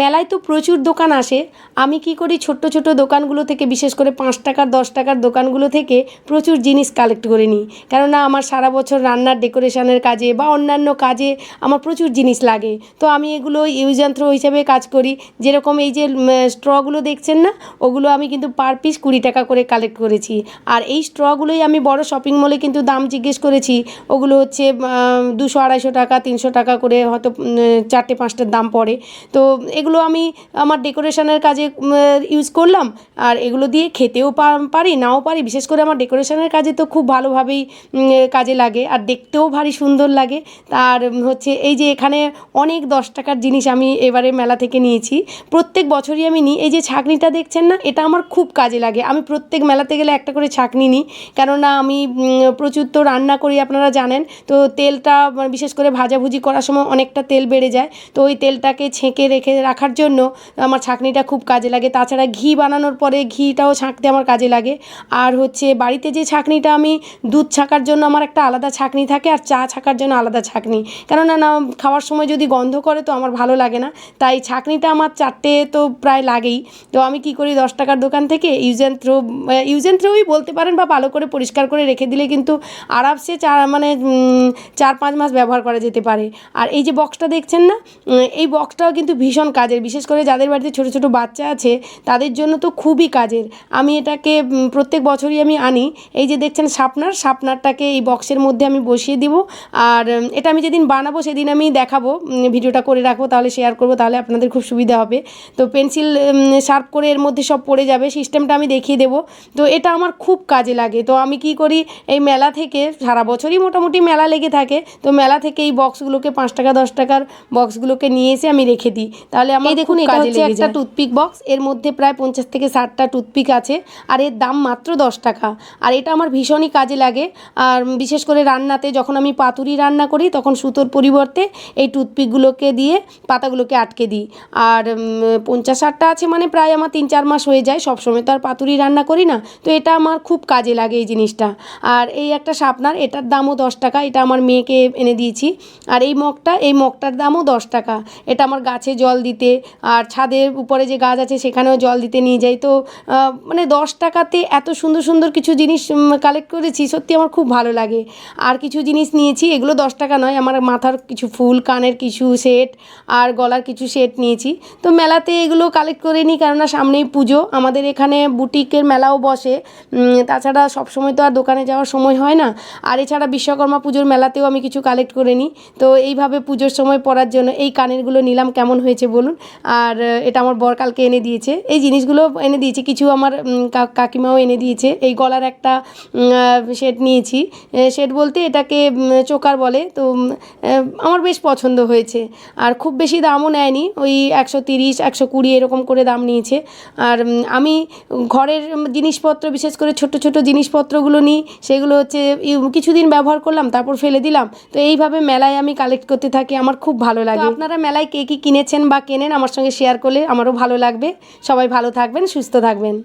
মেলায় তো প্রচুর দোকান আসে। আমি কি করি ছোট্ট ছোট্ট দোকানগুলো থেকে, বিশেষ করে পাঁচ টাকার, দশ টাকার দোকানগুলো থেকে প্রচুর জিনিস কালেক্ট করে নিই। কেননা আমার সারা বছর রান্নার ডেকোরেশনের কাজে বা অন্যান্য কাজে আমার প্রচুর জিনিস লাগে। তো আমি এগুলো থ্রো হিসেবে কাজ করি। যেরকম এই যে স্ট্রগুলো দেখছেন না? ওগুলো আমি কিন্তু পার পিস কুড়ি টাকা করে কালেক্ট করেছি। আর এই স্ট্রগুলোই আমি বড় শপিং মলে কিন্তু দাম জিজ্ঞেস করেছি। ওগুলো হচ্ছে দুশো আড়াইশো টাকা, তিনশো টাকা করে হয়তো চারটে, পাঁচটার দাম পড়ে। তো এগুলো আমি আমার ডেকোরেশনের কাজে ইউজ করলাম। আর এগুলো দিয়ে খেতেও পারি, নাও পারি। বিশেষ করে আমার ডেকোরেশনের কাজে তো খুব ভালোভাবেই কাজে লাগে। আর দেখতেও ভারী সুন্দর লাগে। আর হচ্ছে এই যে এখানে অনেক দশ টাকার জিনিস আমি এবারে মেলা থেকে নিয়েছি। প্রত্যেক বছরই আমি নিই। এই যে ছাঁকনিটা দেখছেন না, এটা আমার খুব কাজে লাগে। আমি প্রত্যেক মেলাতে গেলে একটা করে ছাঁকনি নিই। কেননা আমি প্রচুর তো রান্না করি, আপনারা জানেন। তো তেলটা, বিশেষ করে ভাজাভুজি করার সময় অনেকটা তেল বেড়ে যায়। তো ওই তেলটাকে ছেঁকে রেখে। রাখার জন্য আমার ছাঁকনিটা খুব কাজে লাগে। তাছাড়া ঘি বানানোর পরে ঘিটাও ছাঁকতে আমার কাজে লাগে। আর হচ্ছে বাড়িতে যে ছাঁকনিটা আমি দুধ ছাঁকার জন্য আমার একটা আলাদা ছাঁকনি থাকে আর চা ছাঁকার জন্য আলাদা ছাঁকনি। কেননা না, খাওয়ার সময় যদি গন্ধ করে তো আমার ভালো লাগে না। তাই ছাঁকনিটা আমার চারটে তো প্রায় লাগেই। তো আমি কি করি, দশ টাকার দোকান থেকে ইউজ থ্রো ইউজ অ্যান্ড থ্রোই বলতে পারেন বা ভালো করে পরিষ্কার করে রেখে দিলে কিন্তু আরামসে চার মানে চার পাঁচ মাস ব্যবহার করা যেতে পারে। আর এই যে বক্সটা দেখছেন না এই বক্সটাও কিন্তু ভীষণ কাজের, বিশেষ করে যাদের বাড়িতে ছোটো ছোটো বাচ্চা আছে, তাদের জন্য তো খুবই কাজের। আমি এটাকে প্রত্যেক বছরই আমি আনি। এই যে দেখছেন শাপনার, শাপনারটাকে এই বক্সের মধ্যে আমি বসিয়ে দিব। আর এটা আমি যেদিন বানাবো সেদিন আমি দেখাবো ভিডিওটা করে রাখব, তাহলে শেয়ার করব, তাহলে আপনাদের খুব সুবিধা হবে। তো পেন্সিল শার্প করে এর মধ্যে সব পড়ে যাবে, সিস্টেমটা আমি দেখিয়ে দেবো। তো এটা আমার খুব কাজে লাগে। তো আমি কি করি, এই মেলা থেকে, সারা বছরই মোটামুটি মেলা লেগে থাকে, তো মেলা থেকে এই বক্সগুলোকে পাঁচ টাকা, দশ টাকার বক্সগুলোকে নিয়ে এসে আমি রেখে দিই। তাহলে আমার এই দেখুন, এটা হচ্ছে একটা টুথপিক বক্স এর মধ্যে প্রায় পঞ্চাশ থেকে ষাটটা টুথপিক আছে আর এর দাম মাত্র দশ টাকা। আর এটা আমার ভীষণই কাজে লাগে। আর বিশেষ করে রান্নাতে যখন আমি পাতুরি রান্না করি তখন সুতোর পরিবর্তে এই টুথপিকগুলোকে দিয়ে পাতাগুলোকে আটকে দিই। আর পঞ্চাশ ষাটটা আছে মানে প্রায় আমার তিন চার মাস হয়ে যায় সবসময় তো আর পাতুরি রান্না করি না। তো এটা আমার খুব কাজে লাগে এই জিনিসটা। আর এই একটা শাপনার এটার দামও দশ টাকা এটা আমার মেয়েকে এনে দিয়েছি। আর এই মগটা এই মগটার দামও দশ টাকা। এটা আমার গাছে জল দিতে, আর ছাদের উপরে যে গাছ আছে সেখানেও জল দিতে নিয়ে যাই। তো মানে দশ টাকাতে এত সুন্দর সুন্দর কিছু জিনিস কালেক্ট করেছি, সত্যি আমার খুব ভালো লাগে। আর কিছু জিনিস নিয়েছি, এগুলো দশ টাকা নয়, আমার মাথার কিছু ফুল, কানের কিছু সেট আর গলার কিছু সেট নিয়েছি। তো মেলাতে এগুলো কালেক্ট করে নিই, কেননা সামনেই পুজো, আমাদের এখানে বুটিকের মেলাও বসে। তাছাড়া সবসময় তো আর দোকানে যাওয়ার সময় হয় না। আর এছাড়া বিশ্বকর্মা পুজোর মেলাতেও আমি কিছু কালেক্ট করে নিই। তো এইভাবে পুজোর সময় পরার জন্য এই কানেরগুলো নিলাম, কেমন হয়েছে বলুন? আর এটা আমার বর কালকে এনে দিয়েছে। এই জিনিসগুলো এনে দিয়েছে কিছু আমার কা- কাকিমাও এনে দিয়েছে। এই গলার একটা সেট নিয়েছি। সেট বলতে এটাকে চোকার বলে। তো আমার বেশ পছন্দ হয়েছে। আর খুব বেশি দামও নেয়নি। ওই একশো তিরিশ একশো কুড়ি এরকম করে দাম নিয়েছে। আর আমি ঘরের জিনিসপত্র বিশেষ করে ছোট ছোট জিনিসপত্রগুলো নিই। সেগুলো হচ্ছে কিছুদিন ব্যবহার করলাম তারপর ফেলে দিলাম। তো এইভাবে মেলায় আমি কালেক্ট করতে থাকি। আমার খুব ভালো লাগে। আপনারা মেলায় কে কী কিনেছেন বা কেনেন আমার সঙ্গে শেয়ার করলে আমারও ভালো লাগবে। সবাই ভালো থাকবেন সুস্থ থাকবেন।